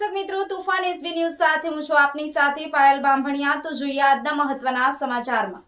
છું તુફાન SB news સાથે હું છું આપની સાથે પાયલ બામભણિયા તો જોઈએ આજના મહત્વના સમાચારમાં.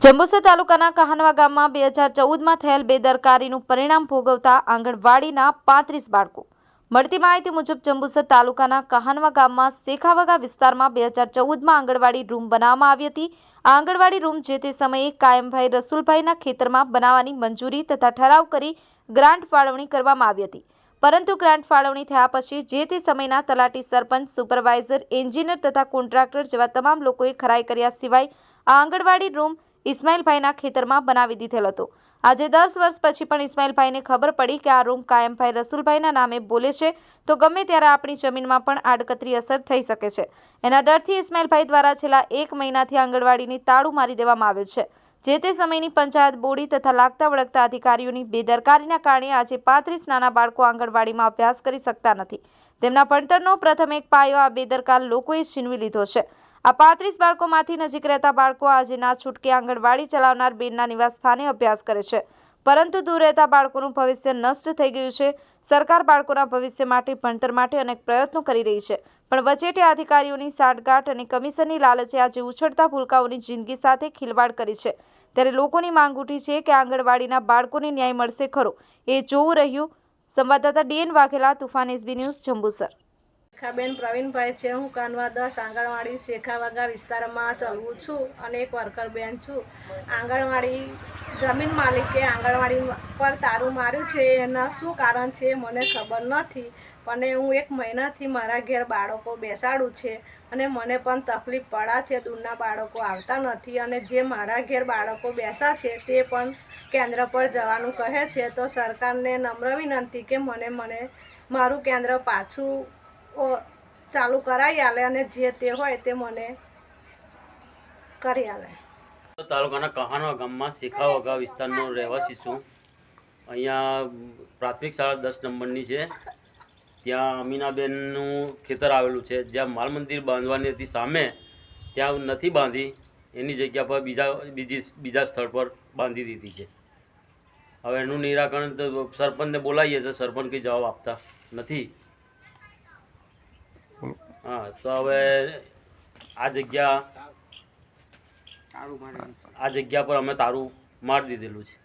જંબુસર તાલુકાના કહાનવા ગામમાં બે હજાર ચૌદમાં થયેલ બેદરકારીનું પરિણામ ભોગવતા આંગણવાડીના પાંત્રીસ બાળકો. મળતી માહિતી મુજબ, જંબુસર તાલુકાના કહાનવા ગામમાં શેખાવગા વિસ્તારમાં બે હજાર ચૌદમાં આંગણવાડી રૂમ બનાવવામાં આવી હતી. આ આંગણવાડી રૂમ જે તે સમયે કાયમભાઈ રસુલભાઈના ખેતરમાં બનાવવાની મંજૂરી તથા ઠરાવ કરી ગ્રાન્ટ ફાળવણી કરવામાં આવી હતી. પરંતુ ગ્રાન્ટ ફાળવણી થયા પછી જે તે સમયના તલાટી સરપંચ, સુપરવાઇઝર, એન્જિનિયર તથા કોન્ટ્રાક્ટર જેવા તમામ લોકોએ ખરાઈ કર્યા સિવાય આ આંગણવાડી રૂમ ઇસ્માઇલભાઈના ખેતરમાં બનાવી દીધેલ હતો. આજે દસ વર્ષ પછી પણ ઇસ્માઇલભાઈને ખબર પડી કે આ રૂમ કાયમભાઈ રસુલભાઈના નામે બોલે છે, તો ગમે ત્યારે આપણી જમીનમાં પણ આડકતરી અસર થઈ શકે છે. એના ડરથી ઇસ્માઇલભાઈ દ્વારા છેલ્લા એક મહિનાથી આંગણવાડીની તાળું મારી દેવામાં આવેલ છે. જે તે સમયની પંચાયત બોડી તથા લાગતા વળગતા અધિકારીઓની બેદરકારીના કારણે આજે પાંત્રીસ નાના બાળકો આંગણવાડીમાં અભ્યાસ કરી શકતા નથી. તેમના ભણતરનો પ્રથમ એક પાયો આ બેદરકાર લોકોએ છીનવી લીધો છે. આ પાંત્રીસ બાળકોમાંથી નજીક રહેતા બાળકો આજે ના છૂટકે આંગણવાડી ચલાવનાર બેનના નિવાસ સ્થાને અભ્યાસ કરે છે. પરંતુ દૂર રહેતા બાળકોનું ભવિષ્ય નષ્ટ થઈ ગયું છે. સરકાર બાળકોના ભવિષ્ય માટે, ભણતર માટે અનેક પ્રયત્નો કરી રહી છે. પણ વચેટે અધિકારીઓની સાઠગાંઠ અને કમિશનની લાલચે આજે ઉછળતા ભૂલકાઓની જિંદગી સાથે ખિલવાડ કરી છે. ત્યારે લોકોની માંગ ઉઠી છે કે આંગણવાડીના બાળકોને ન્યાય મળશે ખરો. એ જોવું રહ્યું. સંવાદદાતા DN Vaghela, Tufan SB news, Jambusar. Rekhaben Pravinbhai છે. હું કાનવા દસ આંગણવાડી શેખાવાગા વિસ્તારમાં ચલવું છું અને એક વર્કર બેન છું. આંગણવાડી જમીન માલિકે આંગણવાડી પર તારું માર્યું છે એના શું કારણ છે મને ખબર નથી. પણ હું એક મહિનાથી મારા ઘેર બાળકો બેસાડું છે અને મને પણ તકલીફ પડા છે, દૂરના બાળકો આવતા નથી અને જે મારા ઘેર બાળકો બેસા છે તે પણ કેન્દ્ર પર જવાનું કહે છે. તો સરકારને નમ્ર વિનંતી કે મને મને મારું કેન્દ્ર પાછું ચાલુ કરાવી આલે અને જે તે હોય તે મને કરી આલે. તાલુકાના કહાનવા ગામમાં શેખાવગા વિસ્તારનો રહેવાસી છું. અહીંયા પ્રાથમિક શાળા દસ નંબરની છે. ત્યાં અમીનાબેનનું ખેતર આવેલું છે. જ્યાં માલ મંદિર બાંધવાની હતી સામે ત્યાં નથી બાંધી. એની જગ્યા પર બીજા બીજી બીજા સ્થળ પર બાંધી દીધી છે. હવે એનું નિરાકરણ તો સરપંચને બોલાવીએ તો સરપંચ કંઈ જવાબ આપતા નથી. હા તો હવે આ જગ્યા આ જગ્યા પર અમે તારું મારી દીધેલું છે.